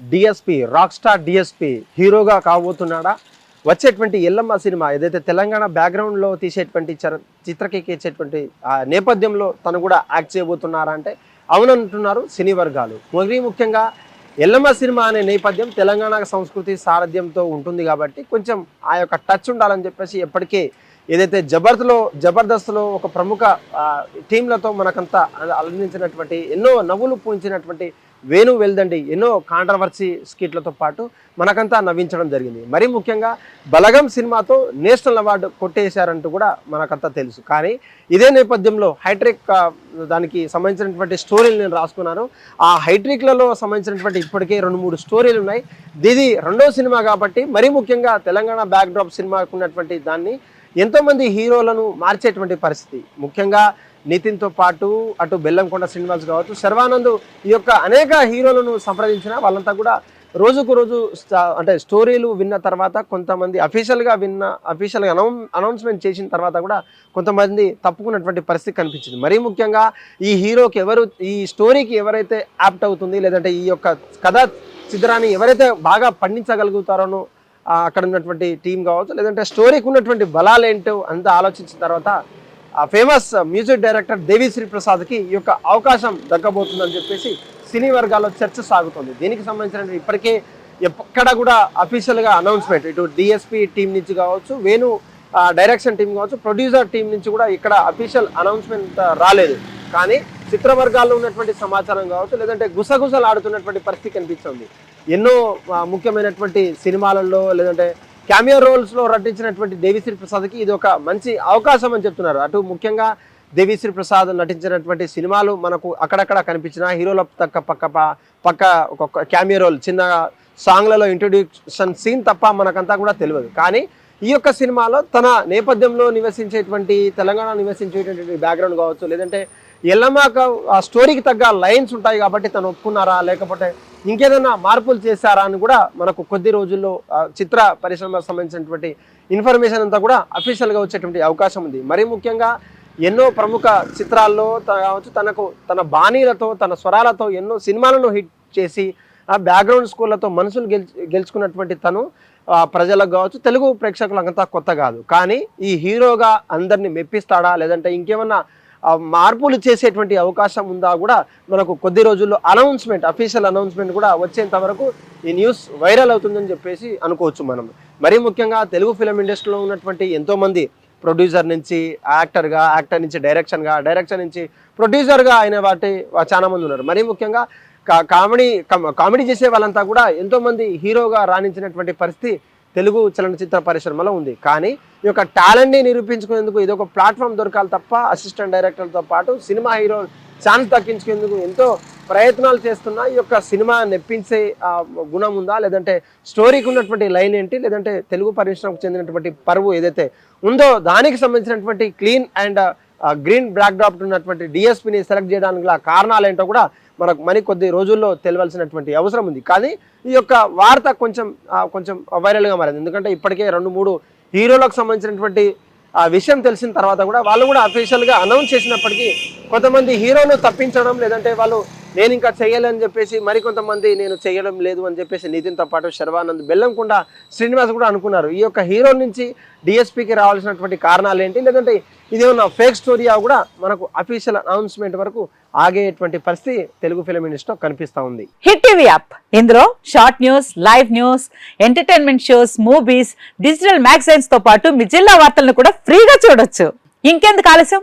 DSP rock star DSP హీరోగా కాబోతున్నాడా? వచ్చేటువంటి Yellamma cinema ఏదైతే తెలంగాణ బ్యాక్గ్రౌండ్లో తీసేటువంటి చర చిత్రకెక్కించేటువంటి ఆ నేపథ్యంలో తను కూడా యాక్ట్ చేయబోతున్నారా అంటే అవునంటున్నారు సినీ వర్గాలు. మరీ ముఖ్యంగా ఎల్లమ్మ సినిమా అనే నేపథ్యం తెలంగాణ సంస్కృతి సారథ్యంతో ఉంటుంది కాబట్టి కొంచెం ఆ యొక్క టచ్ ఉండాలని చెప్పేసి ఎప్పటికే ఏదైతే జబర్దలో జబర్దస్త్లో ఒక ప్రముఖ టీంలతో మనకంతా అందించినటువంటి ఎన్నో నవ్వులు పూయించినటువంటి వేణు వెల్దండి ఎన్నో కాంట్రవర్సీ స్కిట్లతో పాటు మనకంతా నవ్వించడం జరిగింది. మరీ ముఖ్యంగా బలగం సినిమాతో నేషనల్ అవార్డు కొట్టేశారంటూ కూడా మనకంతా తెలుసు. కానీ ఇదే నేపథ్యంలో హైట్రిక్ దానికి సంబంధించినటువంటి స్టోరీలు నేను రాసుకున్నాను. ఆ హైట్రిక్లలో సంబంధించినటువంటి ఇప్పటికే రెండు మూడు స్టోరీలు ఉన్నాయి. ఇది రెండో సినిమా కాబట్టి మరీ ముఖ్యంగా తెలంగాణ బ్యాక్డ్రాప్ సినిమాకు ఉన్నటువంటి దాన్ని ఎంతోమంది హీరోలను మార్చేటువంటి పరిస్థితి. ముఖ్యంగా నితిన్తో పాటు అటు బెల్లంకొండ శ్రీనివాస్ కావచ్చు శర్వానంద్ ఈ యొక్క అనేక హీరోలను సంప్రదించిన వాళ్ళంతా కూడా రోజుకు రోజు అంటే స్టోరీలు విన్న తర్వాత కొంతమంది అఫీషియల్గా విన్న అఫీషియల్గా అనౌ అనౌన్స్మెంట్ చేసిన తర్వాత కూడా కొంతమంది తప్పుకున్నటువంటి పరిస్థితి కనిపించింది. మరీ ముఖ్యంగా ఈ హీరోకి ఎవరు ఈ స్టోరీకి ఎవరైతే యాప్ట్ అవుతుంది లేదంటే ఈ యొక్క కథ చిత్రాన్ని ఎవరైతే బాగా పండించగలుగుతారోనో అక్కడ ఉన్నటువంటి టీం కావచ్చు లేదంటే స్టోరీకి ఉన్నటువంటి బలాలు ఏంటో అంతా ఆలోచించిన తర్వాత ఫేమస్ మ్యూజిక్ డైరెక్టర్ దేవిశ్రీ ప్రసాద్కి ఈ యొక్క అవకాశం దక్కబోతుందని చెప్పేసి సినీ వర్గాల్లో చర్చ సాగుతుంది. దీనికి సంబంధించిన ఇప్పటికే ఎక్కడ కూడా అఫీషియల్గా అనౌన్స్మెంట్ ఇటు డిఎస్పి టీం నుంచి కావచ్చు వేణు ఆ, డైరెక్షన్ టీం కావచ్చు ప్రొడ్యూసర్ టీం నుంచి కూడా ఇక్కడ అఫీషియల్ అనౌన్స్మెంట్ రాలేదు. కానీ చిత్ర వర్గాల్లో ఉన్నటువంటి సమాచారం కావచ్చు లేదంటే గుసగుసలు ఆడుతున్నటువంటి పరిస్థితి కనిపిస్తుంది ఎన్నో ముఖ్యమైనటువంటి సినిమాలలో లేదంటే క్యామియో రోల్స్లో నటించినటువంటి దేవిశ్రీ ప్రసాద్కి ఇది ఒక మంచి అవకాశం అని చెప్తున్నారు. అటు ముఖ్యంగా దేవిశ్రీ ప్రసాద్ నటించినటువంటి సినిమాలు మనకు అక్కడక్కడ కనిపించిన హీరోల తక్క పక్క ప- పక్క ఒక క్యామియో రోల్ చిన్న సాంగ్లలో ఇంట్రొడ్యూషన్ సీన్ తప్ప మనకంతా కూడా తెలియదు. కానీ ఈ యొక్క సినిమాలో తన నేపథ్యంలో నివసించేటువంటి తెలంగాణ నివసించేటువంటి బ్యాక్గ్రౌండ్ కావచ్చు లేదంటే ఎల్లమ్మాక ఆ స్టోరీకి తగ్గ లైన్స్ ఉంటాయి కాబట్టి తను ఒప్పుకున్నారా లేకపోతే ఇంకేదైనా మార్పులు చేశారా అని కూడా మనకు కొద్ది రోజుల్లో చిత్ర పరిశ్రమకు సంబంధించినటువంటి ఇన్ఫర్మేషన్ అంతా కూడా అఫీషియల్గా వచ్చేటువంటి అవకాశం ఉంది. మరీ ముఖ్యంగా ఎన్నో ప్రముఖ చిత్రాల్లో కావచ్చు తనకు తన బాణీలతో తన స్వరాలతో ఎన్నో సినిమాలను హిట్ చేసి ఆ బ్యాక్గ్రౌండ్ స్కూళ్ళతో మనసులు గెలుచు గెలుచుకున్నటువంటి తను ప్రజలకు కావచ్చు తెలుగు ప్రేక్షకులంతా కొత్త కాదు. కానీ ఈ హీరోగా అందరిని మెప్పిస్తాడా? లేదంటే ఇంకేమన్నా మార్పులు చేసేటువంటి అవకాశం ఉందా కూడా మనకు కొద్ది రోజుల్లో అనౌన్స్మెంట్ అఫీషియల్ అనౌన్స్మెంట్ కూడా వచ్చేంత వరకు ఈ న్యూస్ వైరల్ అవుతుందని చెప్పేసి అనుకోవచ్చు మనం. మరీ ముఖ్యంగా తెలుగు ఫిలిం ఇండస్ట్రీలో ఉన్నటువంటి ఎంతోమంది ప్రొడ్యూసర్ నుంచి యాక్టర్గా యాక్టర్ నుంచి డైరెక్షన్గా డైరెక్షన్ నుంచి ప్రొడ్యూసర్గా అయిన వాటి చాలామంది చాలా మంది ఉన్నారు. మరీ ముఖ్యంగా కా- కామెడీ కామెడీ చేసే వాళ్ళంతా కూడా ఎంతోమంది హీరోగా రాణించినటువంటి పరిస్థితి తెలుగు చలనచిత్ర పరిశ్రమలో ఉంది. కానీ ఈ యొక్క టాలెంట్ని నిరూపించుకునేందుకు ఇది ఒక ప్లాట్ఫామ్ దొరకాలి తప్ప అసిస్టెంట్ డైరెక్టర్తో పాటు సినిమా హీరో ఛాన్స్ దక్కించుకునేందుకు ఎంతో ప్రయత్నాలు చేస్తున్న ఈ యొక్క సినిమా నెప్పించే గుణం ఉందా? లేదంటే స్టోరీకి ఉన్నటువంటి లైన్ ఏంటి? లేదంటే తెలుగు పరిశ్రమకు చెందినటువంటి పరువు ఏదైతే ఉందో దానికి సంబంధించినటువంటి క్లీన్ అండ్ గ్రీన్ బ్యాక్డ్రాప్ ఉన్నటువంటి డిఎస్పిని సెలెక్ట్ చేయడానికి గల కారణాలు ఏంటో కూడా మనకు మరి కొద్ది రోజుల్లో తెలియాల్సినటువంటి అవసరం ఉంది. కానీ ఈ యొక్క వార్త కొంచెం కొంచెం వైరల్గా మారింది. ఎందుకంటే ఇప్పటికే రెండు మూడు హీరోలకు సంబంధించినటువంటి ఆ విషయం తెలిసిన తర్వాత కూడా వాళ్ళు కూడా అఫీషియల్గా అనౌన్స్ చేసినప్పటికీ కొంతమంది హీరోలు తప్పించడం లేదంటే వాళ్ళు నేను ఇంకా చేయలేని చెప్పేసి మరికొంతమంది నేను చేయడం లేదు అని చెప్పేసి నితిన్తో పాటు శర్వానంద్ బెల్లంకొండ శ్రీనివాస్ కూడా అనుకున్నారు. ఈ యొక్క హీరో నుంచి డిఎస్పీకి రావాల్సినటువంటి కారణాలు ఏంటి? లేదంటే ఇదేమన్నా ఫేక్ స్టోరీయా కూడా మనకు అఫీషియల్ అనౌన్స్మెంట్ వరకు ఆగేటువంటి పరిస్థితి తెలుగు ఫిలిం ఇండస్ట్రీలో కనిపిస్తూ ఉంది. Hit TV app. ఇందులో short news live news entertainment shows movies digital మ్యాగజైన్స్తో పాటు మీ జిల్లా వార్తలను కూడా ఫ్రీగా చూడొచ్చు. ఇంకెందుకు ఆలస్యం?